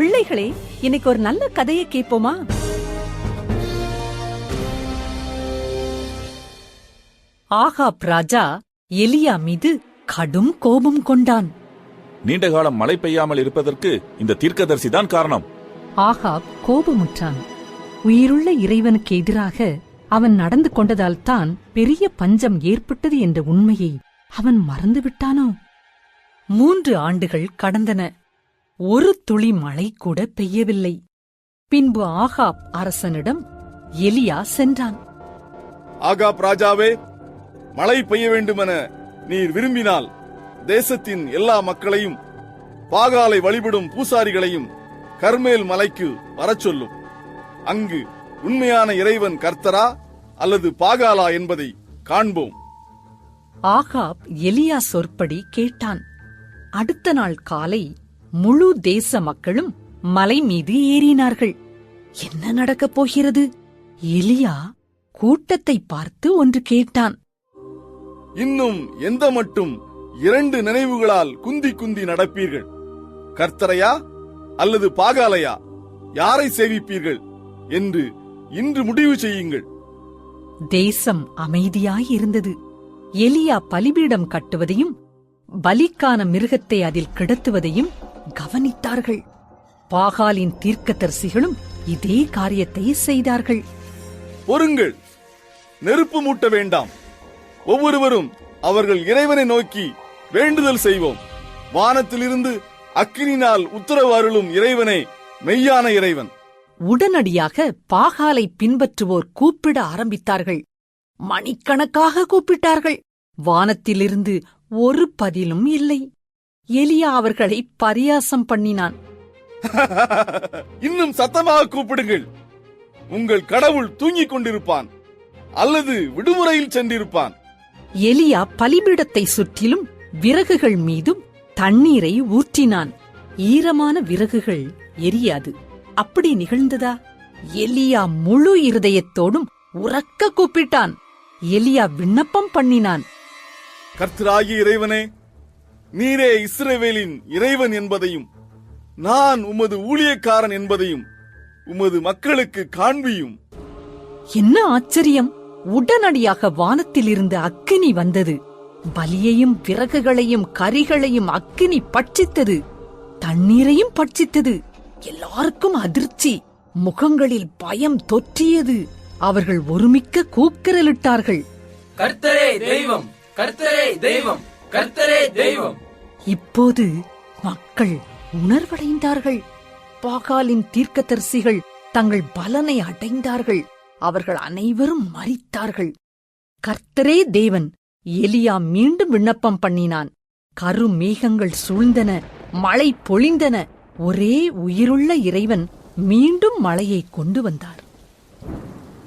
பிள்ளைகளே இன்னைக்கு ஒரு நல்ல கதையை கேட்போமா? ஆகாப் ராஜா எலியா மீது கடும் கோபம் கொண்டான். நீண்ட காலம் மழை பெய்யாமல் இருப்பதற்கு இந்த தீர்க்கதரிசிதான் காரணம். ஆகாப் கோபமுற்றான். உயிருள்ள இறைவனுக்கு எதிராக அவன் நடந்து கொண்டதால் தான் பெரிய பஞ்சம் ஏற்பட்டது என்ற உண்மையை அவன் மறந்துவிட்டானோ? மூன்று ஆண்டுகள் கடந்தன. ஒரு துளி மழை கூட பெய்யவில்லை. பின்பு ஆகாப் அரசனிடம் எலியா சென்றான். ஆகாப் ராஜாவே மழை பெய்ய வேண்டுமென நீர் விரும்பினால் தேசத்தின் எல்லா மக்களையும் பாகாலை வழிபடும் பூசாரிகளையும் கர்மேல் மலைக்கு வரச் சொல்லும். அங்கு உண்மையான இறைவன் கர்த்தரா அல்லது பாகாலா என்பதை காண்போம். ஆகாப் எலியா சொற்படி கேட்டான். அடுத்த நாள் காலை முழு தேச மக்களும் மலை மீது ஏறினார்கள். என்ன நடக்கப் போகிறது? எலியா கூட்டத்தை பார்த்து ஒன்று கேட்டான். இன்னும் எந்த மட்டும் இரண்டு நினைவுகளால் குந்தி குந்தி நடப்பீர்கள். கர்த்தரையா அல்லது பாகாலையா? யாரை சேவிப்பீர்கள் என்று இன்று முடிவு செய்யுங்கள். தேசம் அமைதியாயிருந்தது எலியா பலிபீடம் கட்டுவதையும் பலிக்கான மிருகத்தை அதில் கிடத்துவதையும் கவனித்தார்கள். பாகாலின் தீர்க்கதரிசிகளும் இதே காரியத்தை செய்தார்கள். பொறுங்கள். நெருப்பு மூட்ட வேண்டாம். ஒவ்வொருவரும் அவர்கள் இறைவனை நோக்கி வேண்டுதல் செய்வோம். வானத்திலிருந்து அக்கினினால் உத்தரவு அருளும் இறைவனே மெய்யான இறைவன். உடனடியாக பாகாலை பின்பற்றுவோர் கூப்பிட ஆரம்பித்தார்கள். மணிக்கணக்காக கூப்பிட்டார்கள். வானத்திலிருந்து ஒரு பதிலும் இல்லை. எலியா அவர்களை பரியாசம் பண்ணினான். இன்னும் சத்தமாக கூப்பிடுங்கள். உங்கள் கடவுள் தூங்கிக் கொண்டிருப்பான். அல்லது விடுமுறையில் சென்றிருப்பான். எலியா பலிபீடத்தை சுற்றிலும் விறகுகள் மீதும் தண்ணீரை ஊற்றினான். ஈரமான விறகுகள் எரியாது. அப்படி நிகழ்ந்ததா? எலியா முழு இருதயத்தோடும் உறக்க கூப்பிட்டான். எலியா விண்ணப்பம் பண்ணினான். கர்த்தராகிய இறைவனே நீரே இஸ்ரவேலின் இறைவன் என்பதையும் நான் உமது ஊழியக்காரன் என்பதையும் உமது மக்களுக்கு காண்பியும். என்ன ஆச்சரியம்! உடனடியாக வானத்திலிருந்து அக்கினி வந்தது. பலியையும் விறகுகளையும் கரிகளையும் அக்கினி பட்சித்தது. தண்ணீரையும் பட்சித்தது. எல்லாருக்கும் அதிர்ச்சி. முகங்களில் பயம் தொற்றியது. அவர்கள் ஒருமிக்க கூக்குரலிட்டார்கள். கர்த்தரே தெய்வம்! கர்த்தரே தெய்வம்! கர்த்தரே தெய்வம். இப்போது மக்கள் உணர்வடைந்தார்கள். பாகாலின் தீர்க்கதரிசிகள் தங்கள் பலனை அடைந்தார்கள். அவர்கள் அனைவரும் மரித்தார்கள். கர்த்தரே தேவன் எலியா மீண்டும் விண்ணப்பம் பண்ணினான். கரு மேகங்கள் சூழ்ந்தன மழை பொழிந்தன. ஒரே உயிருள்ள இறைவன் மீண்டும் மழையை கொண்டு வந்தார்.